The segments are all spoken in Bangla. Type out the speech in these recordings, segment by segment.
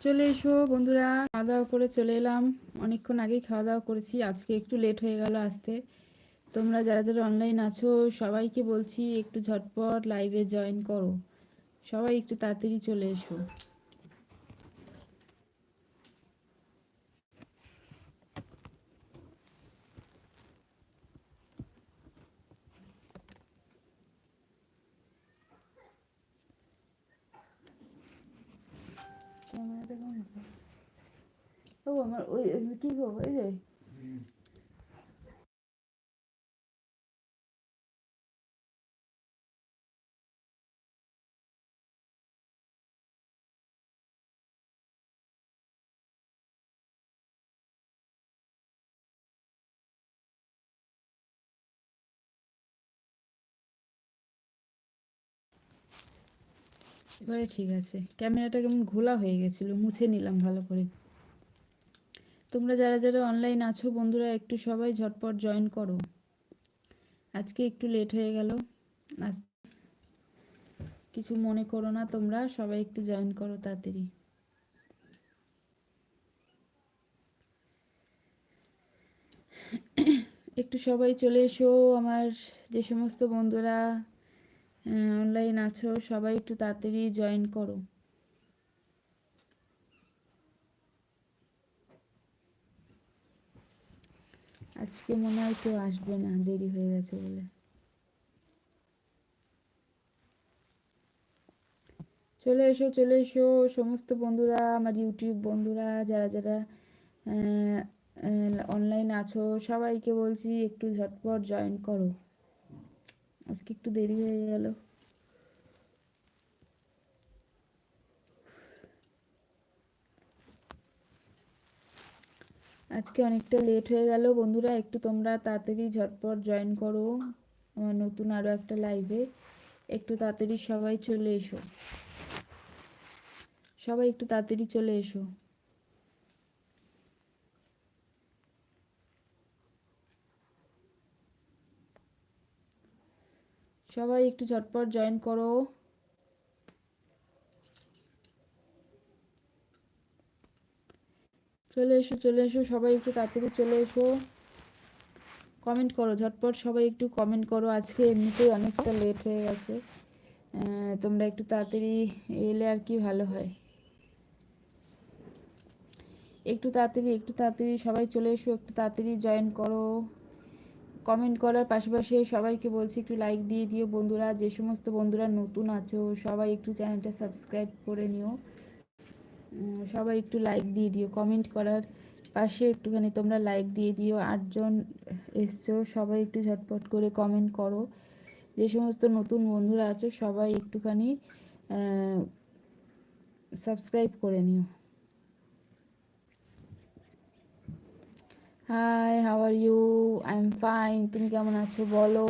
চলে এসো বন্ধুরা খাওয়া দাওয়া করে চলে এলাম। অনেকক্ষণ আগেই খাওয়া দাওয়া করেছি, আজকে একটু লেট হয়ে গেল আসতে। তোমরা যারা যারা অনলাইন আছো, সবাইকে বলছি একটু ঝটপট লাইভে জয়েন করো। সবাই একটু তাড়াতাড়ি চলে এসো ক্যামেরাটা কেমন ও আমার ওই কি গো ওই যে? এবারে ঠিক আছে। ক্যামেরাটা কেমন ঘোলা হয়ে গেছিল, মুছে নিলাম ভালো করে। তোমরা যারা যারা অনলাইন আছো, বন্ধুরা, একটু সবাই ঝটপট জয়েন করো। আজকে একটু লেট হয়ে গেল। কিছু মনে করো না তোমরা, সবাই একটু জয়েন করো তাড়াতাড়ি। একটু সবাই চলে এসো, আমার যে সমস্ত বন্ধুরা অনলাইন আছো, সবাই একটু তাড়াতাড়ি জয়েন করো। আজকে মনে হয় কেউ আসবে না, দেরি হয়ে গেছে বলে। চলে এসো চলে এসো, সমস্ত বন্ধুরা, আমার ইউটিউব বন্ধুরা, যারা যারা অনলাইন আছো, সবাইকে বলছি একটু ঝটপট জয়েন করো। আজকে একটু দেরি হয়ে গেল। আজকে অনেকটা লেট হয়ে গেল। বন্ধুরা, একটু তোমরা তাড়াতাড়ি ঝটপট জয়েন করো। আমার নতুন আরও একটা লাইভে একটু তাড়াতাড়ি সবাই চলে এসো। সবাই একটু তাড়াতাড়ি চলে এসো। সবাই একটু ঝটপট জয়েন করো। চলে এসো চলে এসো, সবাই একটু তাড়াতাড়ি চলে এসো। কমেন্ট করো, ঝটপট সবাই একটু কমেন্ট করো। আজকে এমনিতেই অনেকটা লেট হয়ে গেছে। তোমরা একটু তাড়াতাড়ি এলে আর কি ভালো হয়। একটু তাড়াতাড়ি একটু তাড়াতাড়ি সবাই চলে এসো, একটু তাড়াতাড়ি জয়েন করো। কমেন্ট করার পাশাপাশি সবাইকে বলছি, একটু লাইক দিয়ে দিও বন্ধুরা। যে সমস্ত বন্ধুরা নতুন আছো, সবাই একটু চ্যানেলটা সাবস্ক্রাইব করে নিও। সবাই একটু লাইক দিয়ে দিও কমেন্ট করার পাশে একটুখানি তোমরা লাইক দিয়ে দিও। আটজন এসছো, সবাই একটু ঝটপট করে কমেন্ট করো। যে সমস্ত নতুন বন্ধুরা আছো, সবাই একটুখানি সাবস্ক্রাইব করে নিও। Hi how are you I am fine তুমি কেমন আছো? বলো।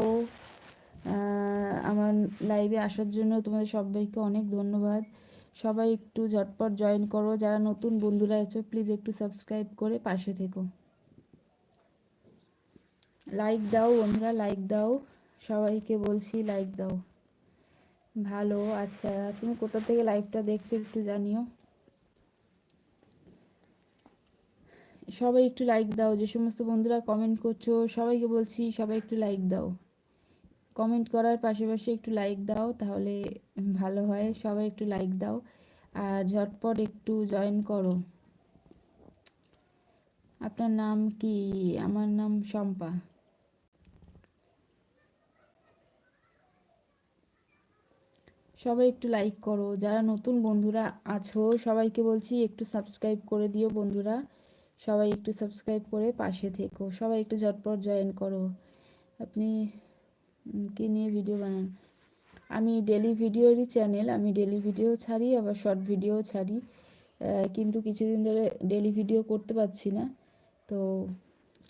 আমার লাইভে আসার জন্য তোমাদের সবাইকে অনেক ধন্যবাদ। সবাই একটু ঝটপট জয়েন করো। যারা নতুন বন্ধুরা আছো প্লিজ একটু সাবস্ক্রাইব করে পাশে থেকো। লাইক দাও বন্ধুরা লাইক দাও। সবাইকে বলছি লাইক দাও। ভালো আচ্ছা তুমি কোথা থেকে লাইভটা দেখছ একটু জানিও। সবাই একটু লাইক দাও, যে সমস্ত বন্ধুরা কমেন্ট করছ, সবাইকে বলছি সবাই একটু লাইক দাও। কমেন্ট করার পাশাপাশি একটু লাইক দাও, তাহলে ভালো হয়। সবাই একটু লাইক দাও। আর ঝটপট একটু জয়েন করো। আপনার নাম কি? আমার নাম শম্পা। সবাই একটু লাইক করো। যারা নতুন বন্ধুরা আছো, সবাইকে বলছি একটু সাবস্ক্রাইব করে দিও বন্ধুরা। সবাই একটু সাবস্ক্রাইব করে পাশে থেকো। সবাই একটু ঝটপট জয়েন করো। আপনি কি নিয়ে ভিডিও বানান। আমি ডেলি ভিডিওরই চ্যানেল আমি ডেলি ভিডিও ছাড়ি, আবার শর্ট ভিডিও ছাড়ি। কিন্তু কিছুদিন ধরে ডেলি ভিডিও করতে পারছি না। তো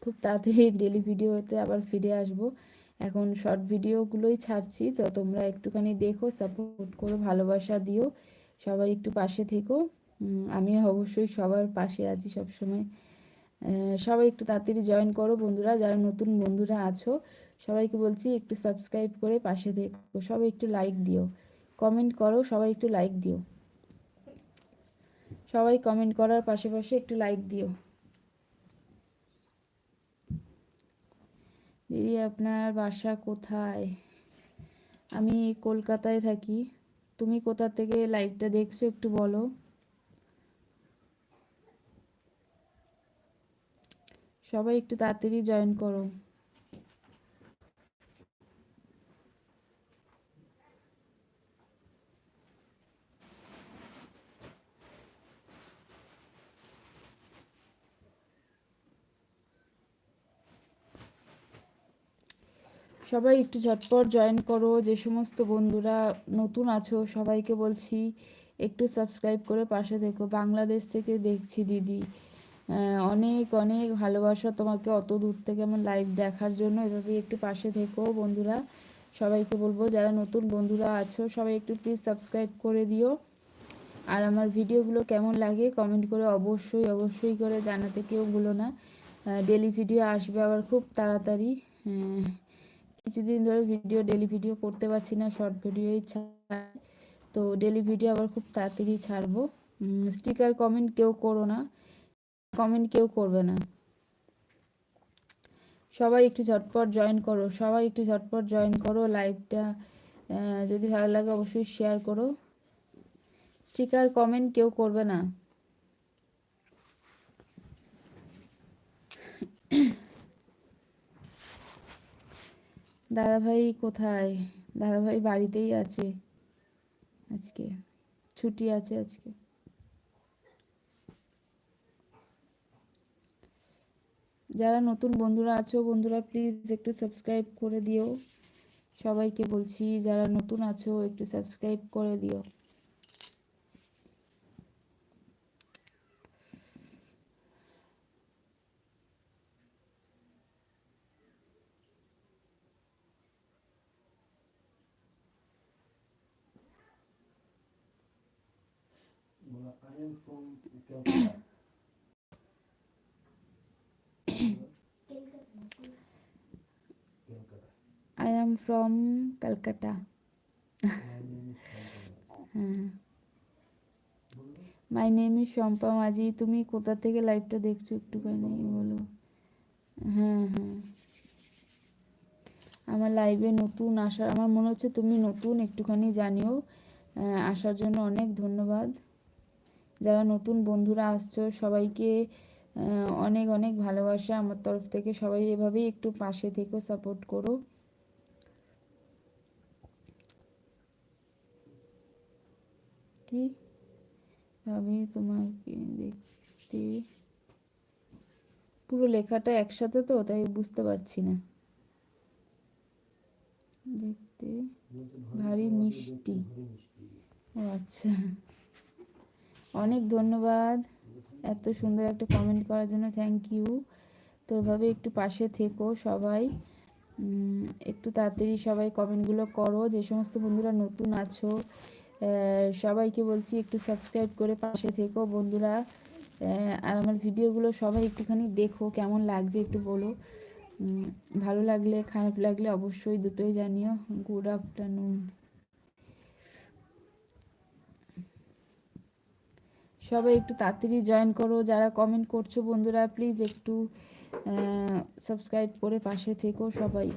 খুব তাড়াতাড়ি ডেলি ভিডিওতে আবার ফিরে আসব। এখন শর্ট ভিডিওগুলোই ছাড়ছি। তো তোমরা একটুখানি দেখো সাপোর্ট করো, ভালোবাসা দিও। সবাই একটু পাশে থেকো। আমি অবশ্যই সবার পাশে আছি সবসময়। সবাই একটু তাড়াতাড়ি জয়েন করো বন্ধুরা, যারা নতুন বন্ধুরা আছো, সবাইকে বলছি একটু সাবস্ক্রাইব করে পাশে থেকো, সবাই একটু লাইক দিও। কমেন্ট করো, সবাই একটু লাইক দিও। সবাই কমেন্ট করার পাশে পাশে একটু লাইক দিও। দিদি, আপনার বাসা কোথায়? আমি কলকাতায় থাকি। তুমি কোথা থেকে লাইভটা দেখছ একটু বলো। সবাই একটু তাড়াতাড়ি জয়েন করো। সবাই একটু ঝটপট জয়েন করো, যে সমস্ত বন্ধুরা নতুন আছো, সবাইকে বলছি, একটু সাবস্ক্রাইব করে পাশে দেখো বাংলাদেশ থেকে দেখছি দিদি। অনেক অনেক ভালোবাসা তোমাকে অত দূর থেকে আমার লাইভ দেখার জন্য। এভাবে একটু পাশে থেকো বন্ধুরা। সবাইকে বলব, যারা নতুন বন্ধুরা আছো, সবাই একটু প্লিজ সাবস্ক্রাইব করে দিও। আর আমার ভিডিওগুলো কেমন লাগে কমেন্ট করে অবশ্যই অবশ্যই করে জানাতে কেউ ভুলো না। ডেলি ভিডিও আসবে আবার খুব তাড়াতাড়ি। কিছুদিন ধরে ভিডিও ডেলি ভিডিও করতে পারছি না শর্ট ভিডিওই ছাড়। তো ডেলি ভিডিও আবার খুব তাড়াতাড়ি ছাড়বো। স্টিকার কমেন্ট কেউ করো না। কমেন্ট কেউ করবে না। সবাই একটু ঝটপট জয়েন করো, সবাই একটু ঝটপট জয়েন করো লাইভটা যদি ভালো লাগে অবশ্যই শেয়ার করো। স্টিকার কমেন্ট কেউ করবে না। দাদাভাই কোথায়? দাদাভাই বাড়িতেই আছে আজকে। ছুটি আছে আজকে। যারা নতুন বন্ধুরা আছো, বন্ধুরা প্লিজ একটু সাবস্ক্রাইব করে দিও সবাইকে বলছি, যারা নতুন আছো, একটু সাবস্ক্রাইব করে দিও I am from. I am from Calcutta. My name is Shampa Majhi তুমি কোথা থেকে লাইভটা দেখছ একটুখানি বলো? হ্যাঁ হ্যাঁ। আমার লাইভে নতুন আসার, আমার মনে হচ্ছে তুমি নতুন একটুখানি জানিও। আসার জন্য অনেক ধন্যবাদ। যারা নতুন বন্ধুরা আসছো, সবাইকে অনেক অনেক ভালোবাসা। আমার তরফ থেকে সবাই এভাবেই একটু পাশে থেকে সাপোর্ট করো। আমি তোমাকে দেখতে পুরো লেখাটা একসাথে তো, তাই বুঝতে পারছি না। দেখতে ভারী মিষ্টি। ও আচ্ছা। অনেক ধন্যবাদ এত সুন্দর একটা কমেন্ট করার জন্য থ্যাংক ইউ তো এভাবে একটু পাশে থেকো সবাই। একটু তাড়াতাড়ি সবাই কমেন্টগুলো করো। যে সমস্ত বন্ধুরা নতুন আছো সবাইকে বলছি একটু সাবস্ক্রাইব করে পাশে থেকো বন্ধুরা। আর আমার ভিডিওগুলো সবাই একটুখানি দেখো, কেমন লাগছে একটু বলো। ভালো লাগলে, খারাপ লাগলে অবশ্যই দুটোই জানিও। গুড আফটারনুন সবাই একটু তাড়াতাড়ি জয়েন করো, যারা কমেন্ট করছ বন্ধুরা প্লিজ একটু সাবস্ক্রাইব করে পাশে থেকো সবাই।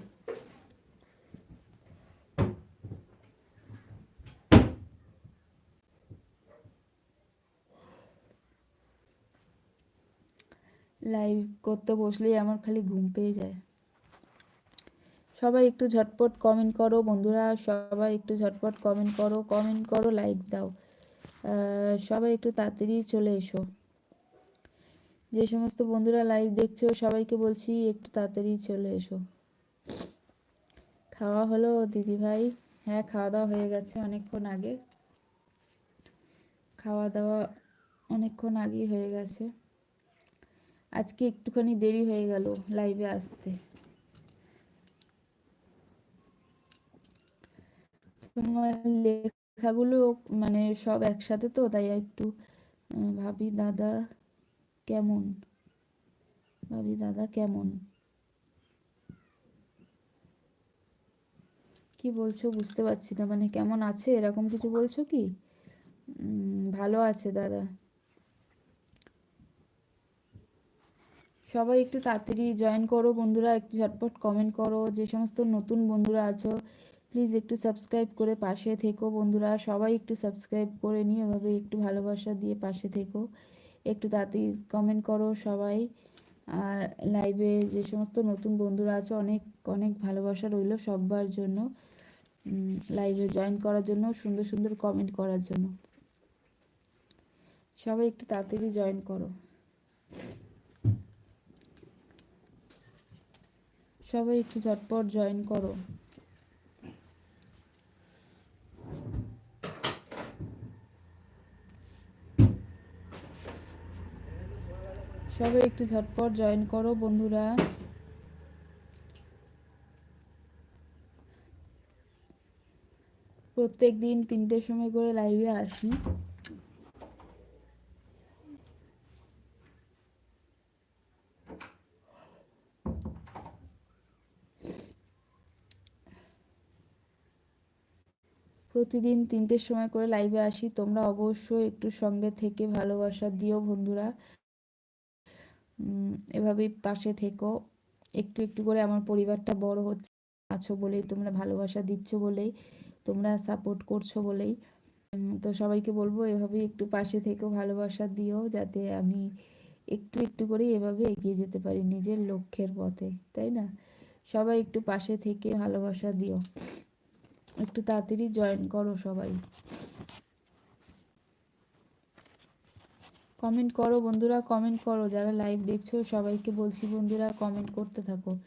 লাইভ করতে বসলেই আমার খালি ঘুম পেয়ে যায়। সবাই একটু ঝটপট কমেন্ট করো বন্ধুরা, সবাই একটু ঝটপট কমেন্ট করো কমেন্ট করো লাইক দাও। সবাই একটু তাড়াতাড়ি চলে এসো। যে সমস্ত বন্ধুরা লাইভ দেখছ, সবাইকে বলছি একটু তাড়াতাড়ি চলে এসো। খাওয়া হলো দিদি ভাই। হ্যাঁ খাওয়া দাওয়া হয়ে গেছে অনেকক্ষণ আগে। খাওয়া দাওয়া অনেকক্ষণ আগেই হয়ে গেছে। আজকে একটুখানি দেরি হয়ে গেল লাইভে আসতে। তোমার লেখাগুলো মানে সব একসাথে তো, তাই একটু ভাবি দাদা কেমন? ভাবি দাদা কেমন? কি বলছো বুঝতে পারছি না মানে কেমন আছে? এরকম কিছু বলছো কি? ভালো আছে দাদা। সবাই একটু তাড়াতাড়ি জয়েন করো বন্ধুরা, একটু ঝটপট কমেন্ট করো। যে সমস্ত নতুন বন্ধুরা আছো প্লিজ একটু সাবস্ক্রাইব করে পাশে থেকো বন্ধুরা। সবাই একটু সাবস্ক্রাইব করে নিয়ে এভাবে একটু ভালোবাসা দিয়ে পাশে থেকো। একটু তাড়াতাড়ি কমেন্ট করো সবাই। আর লাইভে যে সমস্ত নতুন বন্ধুরা আছো, অনেক অনেক ভালোবাসা রইল সবার জন্য। লাইভে জয়েন করার জন্য, সুন্দর সুন্দর কমেন্ট করার জন্য। সবাই একটু তাড়াতাড়ি জয়েন করো। সবাই একটু ঝটপট জয়েন করো। সবাই একটু ঝটপট জয়েন করো বন্ধুরা। প্রত্যেক দিন তিনটের সময় করে লাইভে আসি। প্রতিদিন তিনটের সময় করে লাইভে আসি। তোমরা অবশ্যই একটু সঙ্গে থেকে ভালোবাসা দিও বন্ধুরা। এভাবেই পাশে থেকো। একটু একটু করে আমার পরিবারটা বড় হচ্ছে, আছো বলেই, তোমরা ভালোবাসা দিচ্ছ বলেই, তোমরা সাপোর্ট করছ বলেই। তো সবাইকে বলব, এভাবেই একটু পাশে থেকেও ভালোবাসা দিও, যাতে আমি একটু একটু করে এভাবে এগিয়ে যেতে পারি নিজের লক্ষ্যের পথে, তাই না? সবাই একটু পাশে থেকে ভালোবাসা দিও। একটু তাড়াতাড়ি জয়েন করো সবাই। কমেন্ট করো বন্ধুরা কমেন্ট করো। যারা লাইভ দেখছ, সবাইকে বলছি বন্ধুরা কমেন্ট করতে থাকো।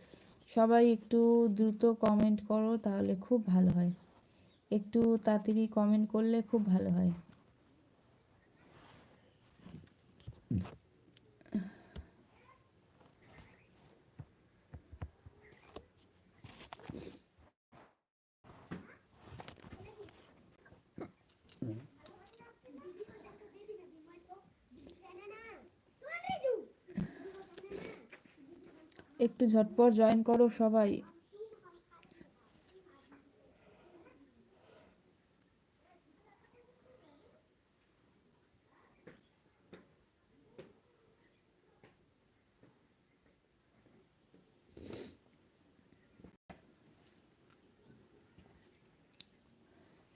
সবাই একটু দ্রুত কমেন্ট করো, তাহলে খুব ভালো হয়। একটু তাড়াতাড়ি কমেন্ট করলে খুব ভালো হয়। একটু ঝটপট জয়েন করো সবাই।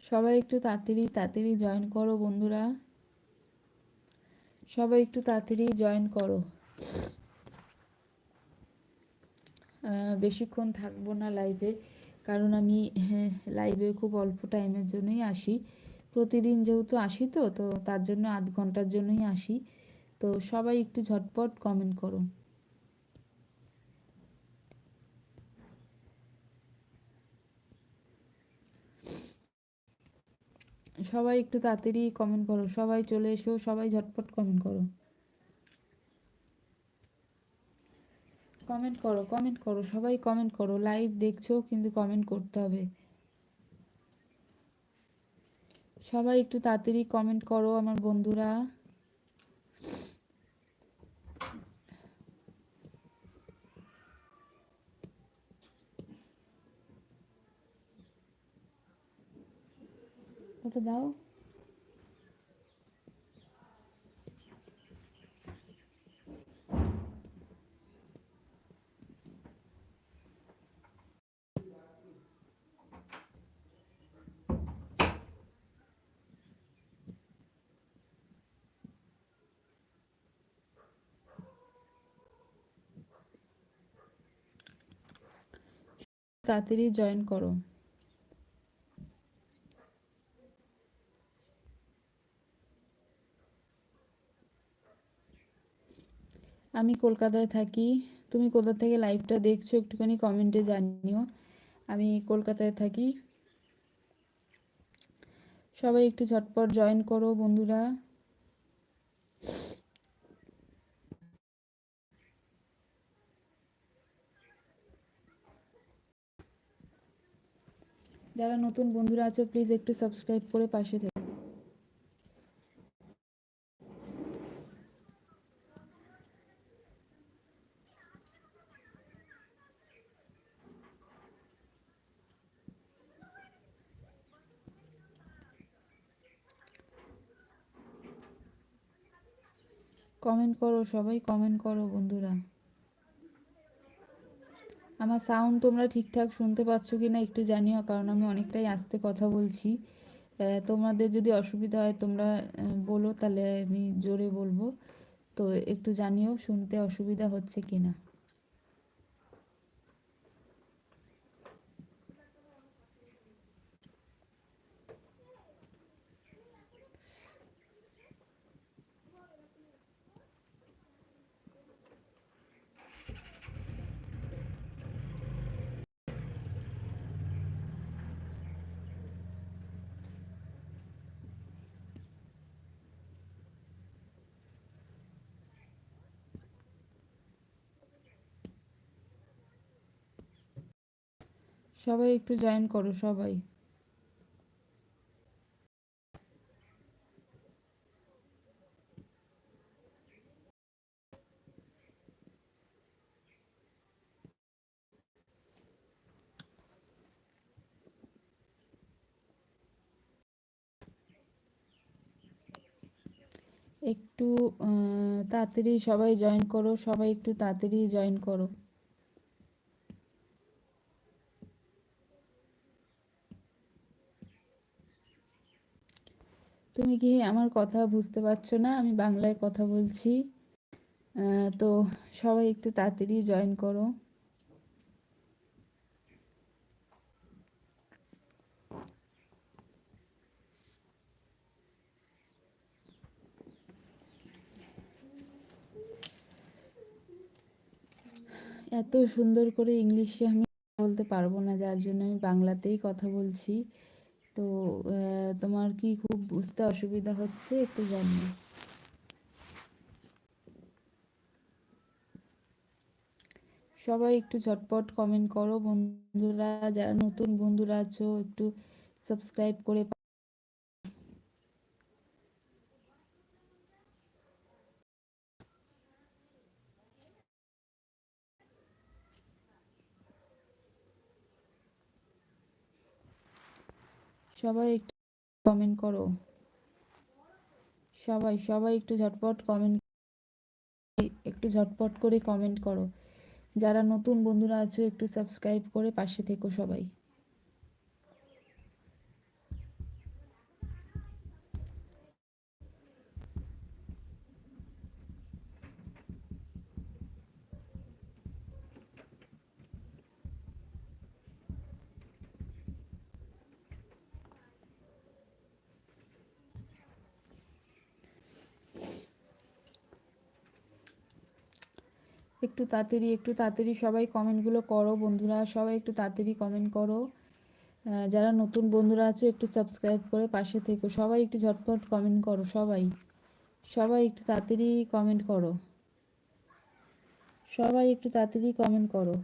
সবাই একটু তাড়াতাড়ি তাড়াতাড়ি জয়েন করো বন্ধুরা। সবাই একটু তাড়াতাড়ি জয়েন করো। বেশিক্ষণ থাকব না লাইভে কারণ আমি লাইভে হ্যাঁ, খুব অল্প টাইমের জন্যই আসি। প্রতিদিন যেহেতু আসি তো তো তার জন্য আধ ঘণ্টার জন্যই আসি। তো সবাই একটু ঝটপট কমেন্ট করো। সবাই একটু তাড়াতাড়ি কমেন্ট করো। সবাই চলে এসো সবাই ঝটপট কমেন্ট করো। কমেন্ট করো কমেন্ট করো, সবাই কমেন্ট করো লাইভ দেখছ কিন্তু কমেন্ট করতে হবে। সবাই একটু তাড়াতাড়ি কমেন্ট করো আমার বন্ধুরা। ওটা দাও। তাড়াতাড়ি জয়েন করো। আমি কলকাতায় থাকি। তুমি কোথা থেকে লাইভটা দেখছ একটুখানি কমেন্টে জানিও। আমি কলকাতায় থাকি। সবাই একটু ঝটপট জয়েন করো বন্ধুরা। যারা নতুন বন্ধুরা আছো প্লিজ একটু সাবস্ক্রাইব করে পাশে থেকো। কমেন্ট করো সবাই কমেন্ট করো বন্ধুরা। আমার সাউন্ড তোমরা ঠিকঠাক শুনতে পাচ্ছ কি না একটু জানিও, কারণ আমি অনেকটাই আসতে কথা বলছি। তোমাদের যদি অসুবিধা হয়, তোমরা বলো, তাহলে আমি জোরে বলব। তো একটু জানিও শুনতে অসুবিধা হচ্ছে কি না সবাই একটু জয়েন করো, সবাই। একটু তাড়াতাড়ি সবাই জয়েন করো, সবাই একটু তাড়াতাড়ি জয়েন করো। তুমি কি আমার কথা বুঝতে পারছ না? আমি বাংলায় কথা বলছি। তো সবাই একটু তাড়াতাড়ি জয়েন করো। এত সুন্দর করে ইংলিশে আমি বলতে পারব না, যার জন্য আমি বাংলাতেই কথা বলছি। তো তোমার কি খুব বুঝতে অসুবিধা হচ্ছে একটু জানি সবাই একটু ঝটপট কমেন্ট করো। বন্ধুরা, যারা নতুন বন্ধুরা আছো, একটু সাবস্ক্রাইব করে সবাই একটু কমেন্ট করো। সবাই সবাই একটু ঝটপট কমেন্ট একটু ঝটপট করে কমেন্ট করো। যারা নতুন বন্ধুরা আছো, একটু সাবস্ক্রাইব করে পাশে থেকো সবাই একটু তাড়াতাড়ি, একটু তাড়াতাড়ি সবাই কমেন্টগুলো করো বন্ধুরা, সবাই একটু তাড়াতাড়ি কমেন্ট করো। যারা নতুন বন্ধুরা আছো, একটু সাবস্ক্রাইব করে পাশে থেকো। সবাই একটু ঝটপট কমেন্ট করো, সবাই। সবাই একটু তাড়াতাড়ি কমেন্ট করো। সবাই একটু তাড়াতাড়ি কমেন্ট করো।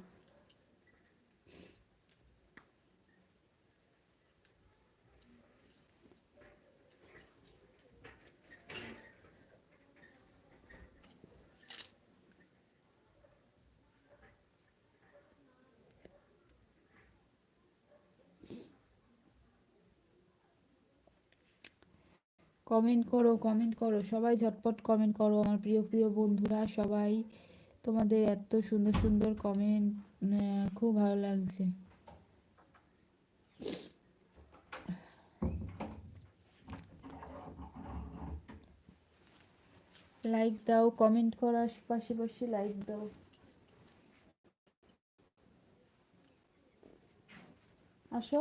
কমেন্ট করো কমেন্ট করো, সবাই ঝটপট কমেন্ট করো, আমার প্রিয় প্রিয় বন্ধুরা, সবাই তোমাদের এত সুন্দর সুন্দর কমেন্ট খুব ভালো লাগছে। লাইক দাও কমেন্ট করার পাশাপাশি লাইক দাও। আসো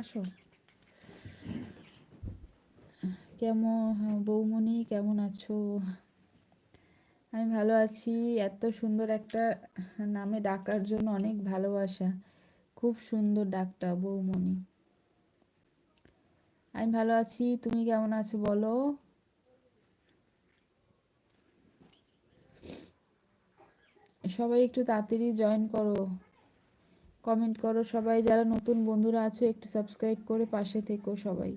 আসো। কেমন? বৌমণি কেমন আছো? আমি ভালো আছি। এত সুন্দর একটা নামে ডাকার জন্য অনেক ভালোবাসা। খুব সুন্দর ডাকটা, বৌমণি। আমি ভালো আছি। তুমি কেমন আছো বলো? সবাই একটু তাড়াতাড়ি জয়েন করো। কমেন্ট করো সবাই। যারা নতুন বন্ধুরা আছো, একটু সাবস্ক্রাইব করে পাশে থেকো সবাই।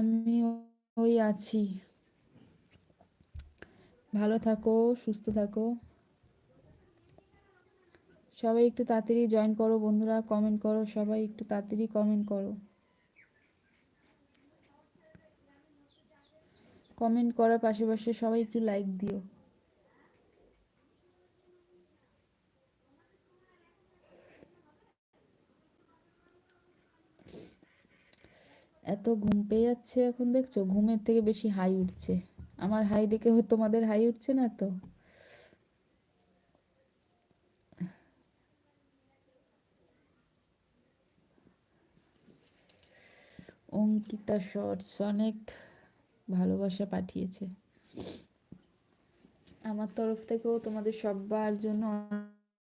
আমি ওই আছি। ভালো থাকো, সুস্থ থাকো। সবাই একটু তাড়াতাড়ি জয়েন করো বন্ধুরা কমেন্ট করো। সবাই একটু তাড়াতাড়ি কমেন্ট করো। কমেন্ট করার পাশে পাশে সবাই একটু লাইক দিও। এত ঘুম পেয়ে যাচ্ছে এখন, দেখছ? ঘুমের থেকে বেশি হাই উঠছে। আমার হাই দেখে তোমাদের হাই উঠছে না তো? অঙ্কিতা শর্টস অনেক ভালোবাসা পাঠিয়েছে। আমার তরফ থেকেও তোমাদের সবার জন্য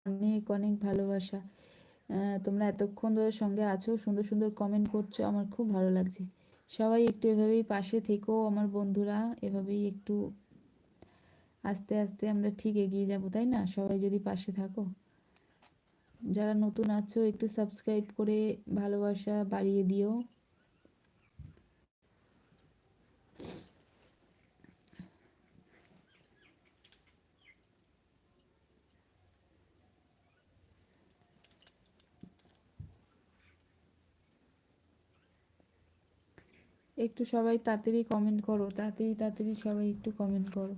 অনেক অনেক ভালোবাসা। তোমরা এতক্ষণ ধরে সঙ্গে আছো, সুন্দর সুন্দর কমেন্ট করছ, আমার খুব ভালো লাগছে। সবাই একটু এভাবেই পাশে থেকো, আমার বন্ধুরা, এভাবেই একটু আস্তে আস্তে আমরা ঠিক এগিয়ে যাব, তাই না? সবাই যদি পাশে থাকো। যারা নতুন আছো, একটু সাবস্ক্রাইব করে ভালোবাসা বাড়িয়ে দিও। একটু সবাই তাড়াতাড়ি কমেন্ট করো, তাড়াতাড়ি তাড়াতাড়ি সবাই একটু কমেন্ট করো।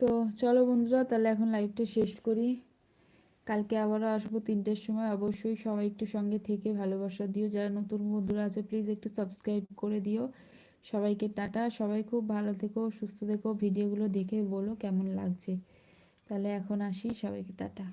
তো চলো বন্ধুরা, তাহলে এখন লাইভটা শেষ করি। কালকে আবারও আসব তিনটের সময়। অবশ্যই সবাই একটু সঙ্গে থেকে ভালোবাসা দিও। যারা নতুন বন্ধুরা আছে প্লিজ একটু সাবস্ক্রাইব করে দিও। সবাইকে টাটা। সবাই খুব ভালো থেকো, সুস্থ থেকো। ভিডিওগুলো দেখে বলো কেমন লাগছে। তাহলে এখন আসি। সবাইকে টাটা।